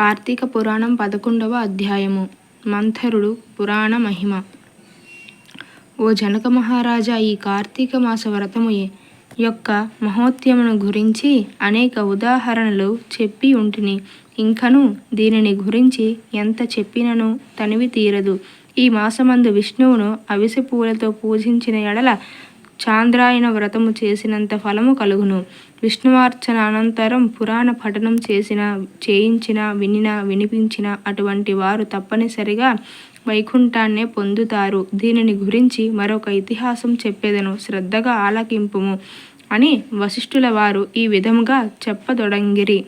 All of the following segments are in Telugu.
కార్తీక పురాణం పదకొండవ అధ్యాయము. మంథరుడు పురాణ మహిమ. ఓ జనక మహారాజా ఈ కార్తీక మాస వ్రతము యొక్క మహోత్యమును గురించి అనేక ఉదాహరణలు చెప్పి ఉంటిని. ఇంకను దీనిని గురించి ఎంత చెప్పినను తనివి తీరదు. ఈ మాసమందు విష్ణువును అవిసె పూలతో పూజించిన ఎడల చాంద్రాయన వ్రతము చేసినంత ఫలము కలుగును. విష్ణువార్చన అనంతరం పురాణ పఠనం చేసిన చేయించిన వినిన వినిపించిన అటువంటి వారు తప్పనిసరిగా వైకుంఠాన్నే పొందుతారు. దీనిని గురించి మరొక ఇతిహాసం చెప్పేదను. శ్రద్ధగా ఆలకింపుము అని వశిష్ఠుల వారు ఈ విధముగా చెప్పదొడంగిరి.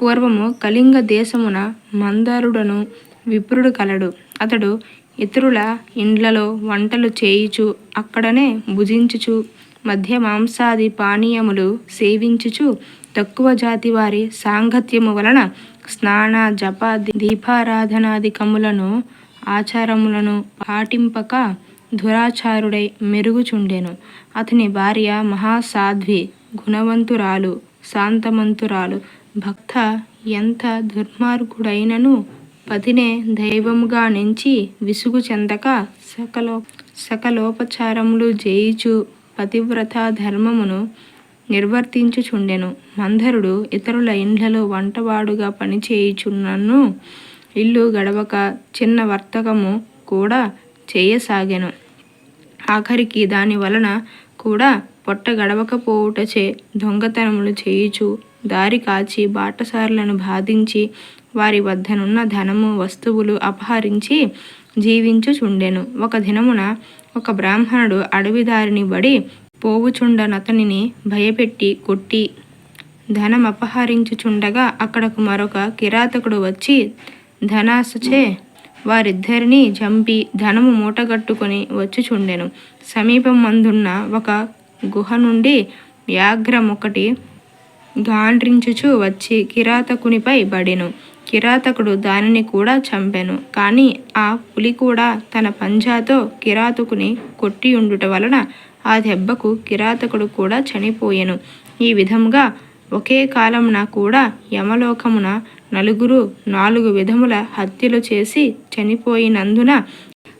పూర్వము కళింగ దేశమున మందరుడను విప్రుడు కలడు. అతడు ఇతరుల ఇండ్లలో వంటలు చేయుచు అక్కడనే భుజించుచు మధ్య మాంసాది పానీయములు సేవించుచు తక్కువ జాతి వారి సాంగత్యము వలన స్నాన జప దీపారాధనాధికములను ఆచారములను పాటింపక దురాచారుడై మెరుగుచుండెను. అతని భార్య మహాసాధ్వి గుణవంతురాలు శాంతమంతురాలు. భక్త ఎంత దుర్మార్గుడైనను పతినే దైవముగా నించి విసుగు చెందక సకలో సకలోపచారములు చేయుచు పతివ్రత ధర్మమును నిర్వర్తించుచుండెను. మందరుడు ఇతరుల ఇండ్లలో వంటవాడుగా పనిచేయుచున్నను ఇల్లు గడవక చిన్న వర్తకము కూడా చేయసాగెను. ఆఖరికి దాని వలన కూడా పొట్ట గడవకపోవుటచే దొంగతనములు చేయుచు దారి కాచి బాటసారులను బాధించి వారి వద్దనున్న ధనము వస్తువులు అపహరించి జీవించుచుండెను. ఒక దినమున ఒక బ్రాహ్మణుడు అడవిదారిని బడి పోవుచుండనతనిని భయపెట్టి కొట్టి ధనం అపహరించుచుండగా అక్కడకు మరొక కిరాతకుడు వచ్చి ధనాసుచే వారిద్దరిని చంపి ధనము మూటగట్టుకొని వచ్చుచుండెను. సమీపం మందున్న ఒక గుహ నుండి వ్యాఘ్రం ఒకటి గాండ్రించుచు వచ్చి కిరాతకునిపై బడెను. కిరాతకుడు దానిని కూడా చంపెను. కానీ ఆ పులి కూడా తన పంజాతో కిరాతకుని కొట్టి ఉండుట వలన ఆ దెబ్బకు కిరాతకుడు కూడా చనిపోయెను. ఈ విధముగా ఒకే కాలమున కూడా యమలోకమున నలుగురు నాలుగు విధముల హత్యలు చేసి చనిపోయినందున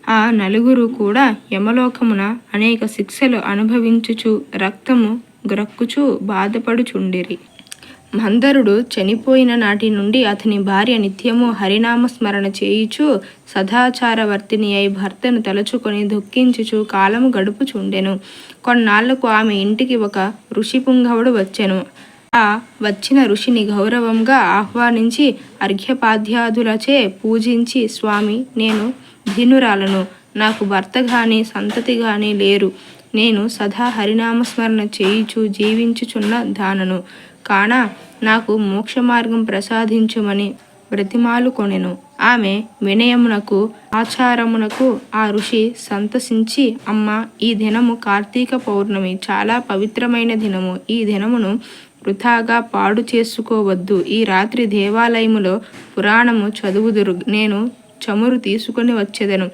ఆ నలుగురు కూడా యమలోకమున అనేక శిక్షలు అనుభవించుచు రక్తము గ్రక్కుచు బాధపడుచుండిరి. మందరుడు చనిపోయిన నాటి నుండి అతని భార్య నిత్యము హరినామస్మరణ చేయుచు సదాచారవర్తిని అయి భర్తను తలుచుకొని దుఃఖించుచు కాలము గడుపుచుండెను. కొన్నాళ్ళకు ఆమె ఇంటికి ఒక ఋషి పుంగవుడు వచ్చెను. ఆ వచ్చిన ఋషిని గౌరవంగా ఆహ్వానించి అర్ఘ్యపాధ్యాదులచే పూజించి స్వామి నేను ధీనురాలను. నాకు భర్త గాని సంతతి గాని లేరు. నేను సదా హరినామస్మరణ చేయుచు జీవించుచున్న దానను. కాన నాకు మోక్ష మార్గం ప్రసాదించుమని బ్రతిమాలు కొనెను. ఆమె వినయమునకు ఆచారమునకు ఆ ఋషి సంతసించి అమ్మ ఈ దినము కార్తీక పౌర్ణమి చాలా పవిత్రమైన దినము. ఈ దినమును వృథాగా పాడు చేసుకోవద్దు. ఈ రాత్రి దేవాలయములో పురాణము చదువుదురు. నేను చమురు తీసుకొని వచ్చేదను.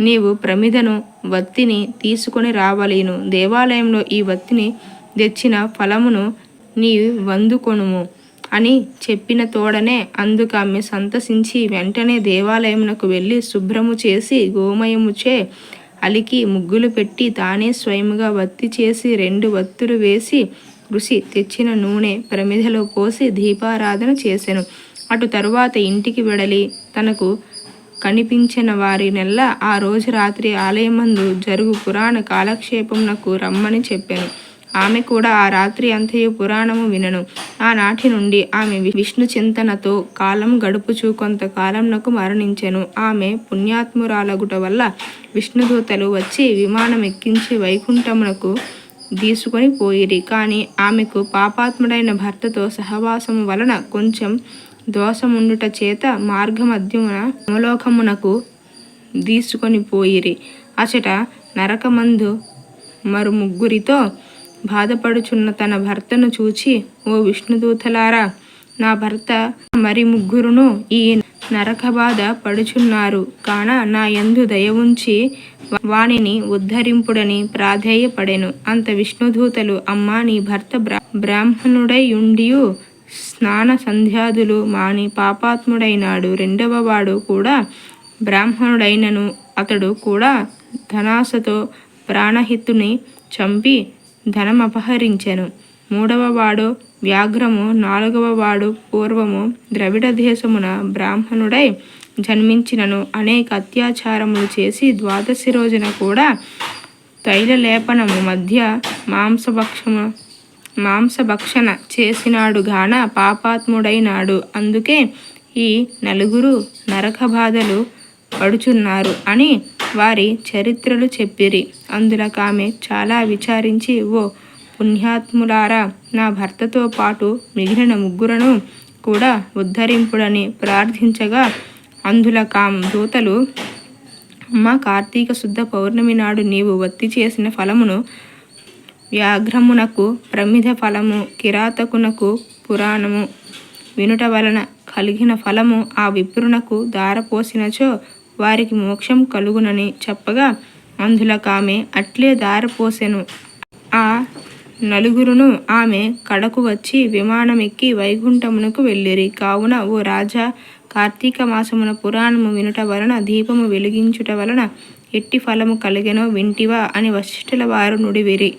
నీవు ప్రమిదను వత్తిని తీసుకొని రావలేను. దేవాలయంలో ఈ వత్తిని తెచ్చిన ఫలమును నీ వందుకొనుము అని చెప్పిన తోడనే అందుకు ఆమె సంతసించి వెంటనే దేవాలయమునకు వెళ్ళి శుభ్రము చేసి గోమయముచే అలికి ముగ్గులు పెట్టి తానే స్వయముగా వత్తి చేసి రెండు వత్తులు వేసి ఋషి తెచ్చిన నూనె ప్రమిదలో పోసి దీపారాధన చేసెను. అటు తరువాత ఇంటికి వెడలి తనకు కనిపించిన వారి నెల్ల ఆ రోజు రాత్రి ఆలయమందు జరుగు పురాణ కాలక్షేపమునకు రమ్మని చెప్పాను. ఆమె కూడా ఆ రాత్రి అంతయు పురాణము వినను. ఆనాటి నుండి ఆమె విష్ణు చింతనతో కాలం గడుపుచు కొంతకాలంనకు మరణించెను. ఆమె పుణ్యాత్మురాలగుట వల్ల విష్ణుదూతలు వచ్చి విమానం ఎక్కించి వైకుంఠమునకు తీసుకొని పోయిరి. కానీ ఆమెకు పాపాత్ముడైన భర్తతో సహవాసము వలన కొంచెం దోషముండుట చేత మార్గమధ్యమున యమలోకమునకు తీసుకొని పోయిరి. అచట నరకమందు మరు ముగ్గురితో బాధపడుచున్న తన భర్తను చూచి ఓ విష్ణుదూతలారా నా భర్త మరి ముగ్గురును ఈ నరక బాధ పడుచున్నారు. కాన నా యందు దయ ఉంచి వాణిని ఉద్ధరింపుడని ప్రాధేయపడెను. అంత విష్ణుదూతలు అమ్మా నీ భర్త బ్రా బ్రాహ్మణుడై ఉండియు స్నాన సంధ్యాదులు మాని పాపాత్ముడైనాడు. రెండవ వాడు కూడా బ్రాహ్మణుడైనను అతడు కూడా ధనాసతో ప్రాణహితుని చంపి ధనం అపహరించెను మూడవ వాడు వ్యాఘ్రము నాలుగవ వాడు పూర్వము ద్రవిడ దేశమున బ్రాహ్మణుడై జన్మించినను. అనేక అత్యాచారములు చేసి ద్వాదశి రోజున కూడా తైలలేపనము మధ్య మాంసభక్షము మాంసభక్షణ చేసినాడు గాన పాపాత్ముడైనాడు. అందుకే ఈ నలుగురు నరక బాధలు పడుచున్నారు అని వారి చరిత్రలు చెప్పిరి. అందులకు ఆమె చాలా విచారించి ఓ పుణ్యాత్ములారా నా భర్తతో పాటు మిగిలిన ముగ్గురను కూడా ఉద్ధరింపుడని ప్రార్థించగా అందులకాం దూతలు అమ్మ కార్తీక శుద్ధ పౌర్ణమి నాడు నీవు వత్తి చేసిన ఫలమును వ్యాఘ్రమునకు ప్రమిద ఫలము కిరాతకునకు పురాణము వినుట వలన కలిగిన ఫలము ఆ విప్రునకు దారపోసినచో వారికి మోక్షం కలుగునని చెప్పగా అందులకామె అట్లే దారపోసెను ఆ నలుగురును ఆమె కడకు వచ్చి విమానమెక్కి వైకుంఠమునకు వెళ్ళిరి. కావున ఓ రాజా కార్తీక మాసమున పురాణము వినుట వలన దీపము వెలిగించుట వలన ఎట్టి ఫలము కలిగెనో వింటివా అని వశిష్ఠుల వారు నుడివిరి.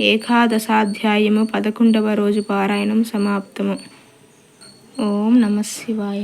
ఏకాదశాధ్యాయము పదకొండవ రోజు పారాయణం సమాప్తము. ఓం నమ శివాయ.